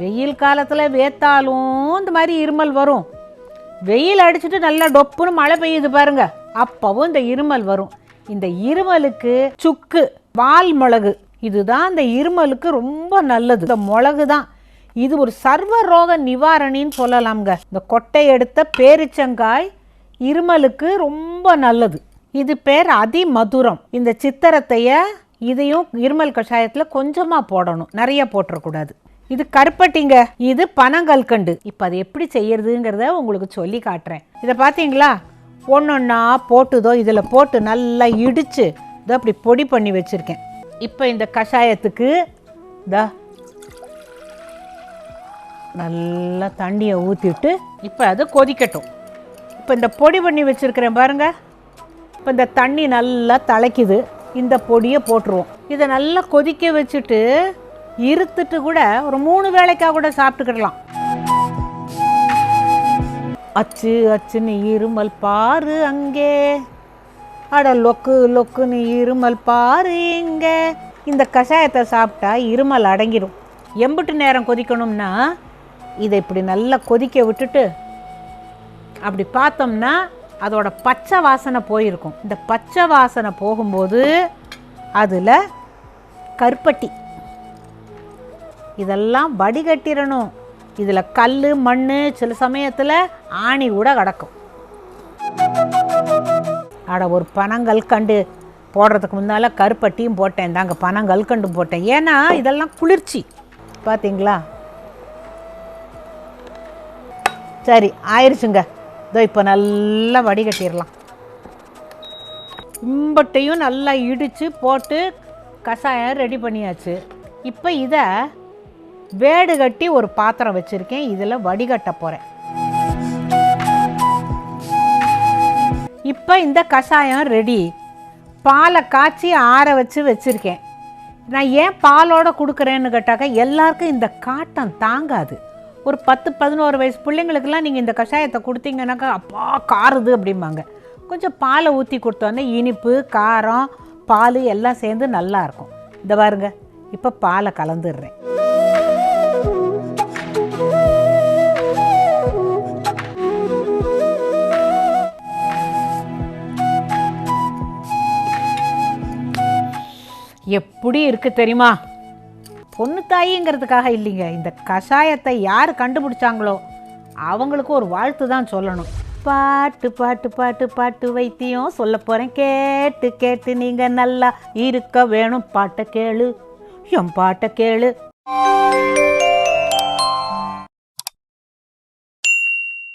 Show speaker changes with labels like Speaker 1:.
Speaker 1: வெயில் காலத்தில் வேத்தாலும் இந்த மாதிரி இருமல் வரும். வெயில் அடிச்சுட்டு நல்லா டொப்புன்னு மழை பெய்யுது பாருங்க. அப்பவும் இந்த இருமல் வரும். இந்த இருமலுக்கு சுக்கு வால் மிளகு இதுதான் இந்த இருமலுக்கு ரொம்ப நல்லது. இந்த மிளகு தான் இது ஒரு சர்வ ரோக நிவாரணின்னு சொல்லலாம்ங்க. இந்த கொட்டை எடுத்த பேரிச்சங்காய் இருமலுக்கு ரொம்ப நல்லது. இது பேர் அதிமதுரம். இந்த சித்திரத்தைய இதையும் இருமல் கஷாயத்தில் கொஞ்சமாக போடணும். நிறைய போட்டுறக்கூடாது. இது கருப்பட்டிங்க இது பனங்கல்கண்டு இப்போ அது எப்படி செய்யறதுங்கிறத உங்களுக்கு சொல்லி காட்டுறேன். இதை பார்த்தீங்களா? ஒன்றொன்னா போட்டுதோ இதில் போட்டு நல்லா இடித்து இதோ அப்படி பொடி பண்ணி வச்சுருக்கேன். இப்போ இந்த கஷாயத்துக்கு இதா நல்லா தண்ணியை ஊற்றிட்டு இப்போ அது கொதிக்கட்டும். இப்போ இந்த பொடி பண்ணி வச்சுருக்கிறேன் பாருங்க. இப்போ இந்த தண்ணி நல்லா தலைக்குது. இந்த பொடியை போட்டுருவோம். இதை நல்லா கொதிக்க வச்சுட்டு இருத்துட்டு கூட ஒரு மூணு வேலைக்காக கூட சாப்பிட்டுக்கிடலாம். அச்சு அச்சுன்னு இருமல் பாரு அங்கே. அட லொக்கு லொக்குன்னு இருமல் பாரு இங்கே. இந்த கஷாயத்தை சாப்பிட்டா இருமல் அடங்கிடும் எம்பிட்டு நேரம் கொதிக்கணும்னா இதை இப்படி நல்லா கொதிக்க விட்டுட்டு அப்படி பார்த்தோம்னா அதோட பச்சை வாசனை போயிருக்கும். இந்த பச்சை வாசனை போகும்போது அதில் கருப்பட்டி. இதெல்லாம் வடிகட்டிடணும் இதில் கல் மண் சில சமயத்தில் ஆணி கூட கிடக்கும். அட ஒரு பனங்கல் கண்டு போடுறதுக்கு முன்னால் கருப்பட்டியும் போட்டேன் தாங்க பனங்கல் கண்டும் போட்டேன். ஏன்னா இதெல்லாம் குளிர்ச்சி. பார்த்தீங்களா சரி ஆயிடுச்சுங்க இதோ இப்போ நல்லா வடிகட்டிடலாம் இம்பட்டையும் நல்லா இடித்து போட்டு கஷாயம் ரெடி பண்ணியாச்சு. இப்போ இதை வேடு கட்டி ஒரு பாத்திரம் வச்சுருக்கேன். இதில் வடிகட்ட போகிறேன் இப்போ இந்த கஷாயம் ரெடி பாலை காய்ச்சி ஆற வச்சு வச்சுருக்கேன். நான் ஏன் பாலோட கொடுக்குறேன்னு கேட்டாக்கா எல்லாருக்கும் இந்த காட்டம் தாங்காது. ஒரு பத்து பதினோரு வயசு பிள்ளைங்களுக்கெல்லாம் நீங்கள் இந்த கஷாயத்தை கொடுத்தீங்கன்னாக்கா அப்பா காருது அப்படிம்பாங்க. கொஞ்சம் பாலை ஊற்றி கொடுத்தோன்னே இனிப்பு காரம் பால் எல்லாம் சேர்ந்து நல்லாயிருக்கும் இந்த பாருங்க இப்போ பாலை கலந்துடுறேன். எப்படி இருக்குது தெரியுமா? பொண்ணு தாயிங்கிறதுக்காக இல்லைங்க. இந்த கஷாயத்தை யார் கண்டுபிடிச்சாங்களோ அவங்களுக்கு ஒரு வாழ்த்து தான் சொல்லணும். பாட்டு பாட்டு பாட்டு பாட்டு வைத்தியம் சொல்ல போகிறேன் கேட்டு கேட்டு நீங்கள் நல்லா இருக்க வேணும். பாட்டை கேளு. என் பாட்டை கேளு.